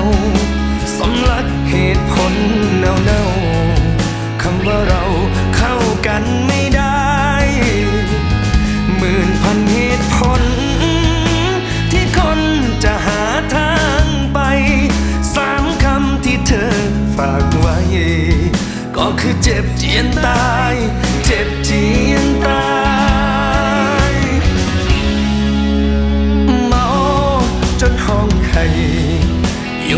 าสำลักเหตุผลเน่าเน่าคำว่าเราเข้ากันไม่ได้หมื่นพันเหตุผล ที่คนจะหาทางไปสามคำที่เธอฝากไว้ ก็คือเจ็บจ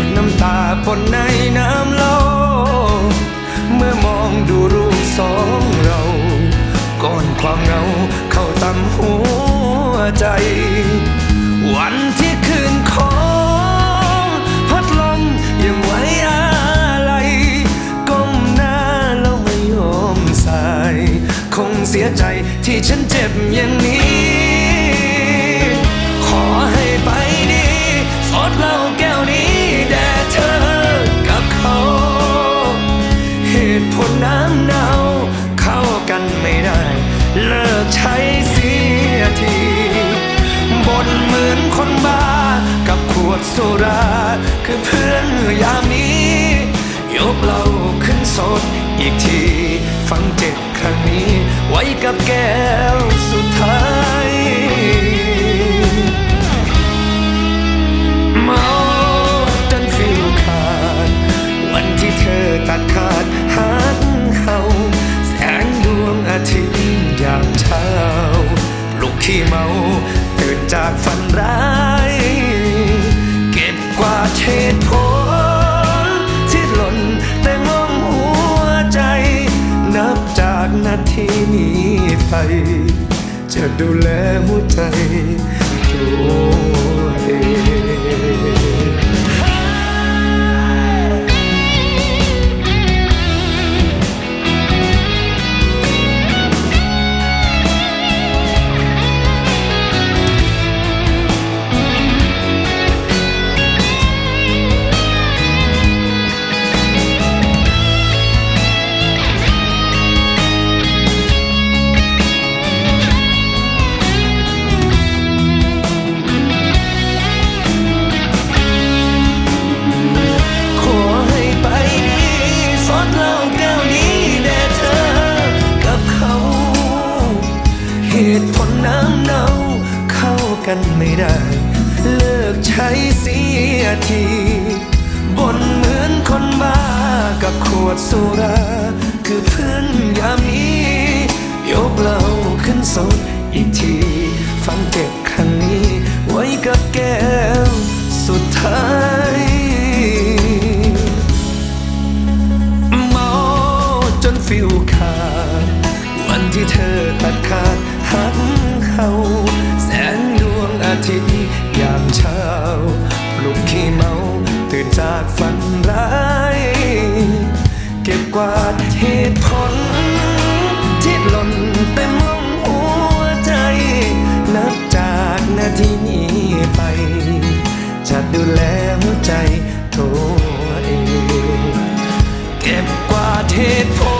ดน้ำตาปนในน้ำเล่าเมื่อมองดูรูปสองเราก่อนความเหงาเข้าตำหัวใจ วันที่คืนของพัดลมยังไว้อะไรก้มหน้าแล้วไม่ยอมสาย คงเสียใจที่ฉันเจ็บอย่างนี้ ขวดสุราคือเพื่อนยามนี้ ยกเราขึ้นสดอีกที ฟังเจ็บครั้งนี้ ไว้กับแก้วสุดท้ายเมาจนฟิลขาด วันที่เธอตัดขาดหักเขาแสงดวงอาทิตย์ยามเช้าลุกขี้เมา นี้ไป จะดูแลหัวใจตัวเอง ตุผลน้ำเนาเข้ากันไม่ได้ เลิกใช้เสียทีบนเหมือนคนบ้ากับขวดสุรา คือเพื่อนยามียกเราขึ้นสดอีกที ฟังเจ็บครั้งนี้ ไว้กับแก้วสุดท้าย กวาดเหตุผล ที่หล่นเต็มห้องหัวใจ นับจากนาทีนี้ไป จะดูแลหัวใจตัวเอง เก็บกวาดเหตุผล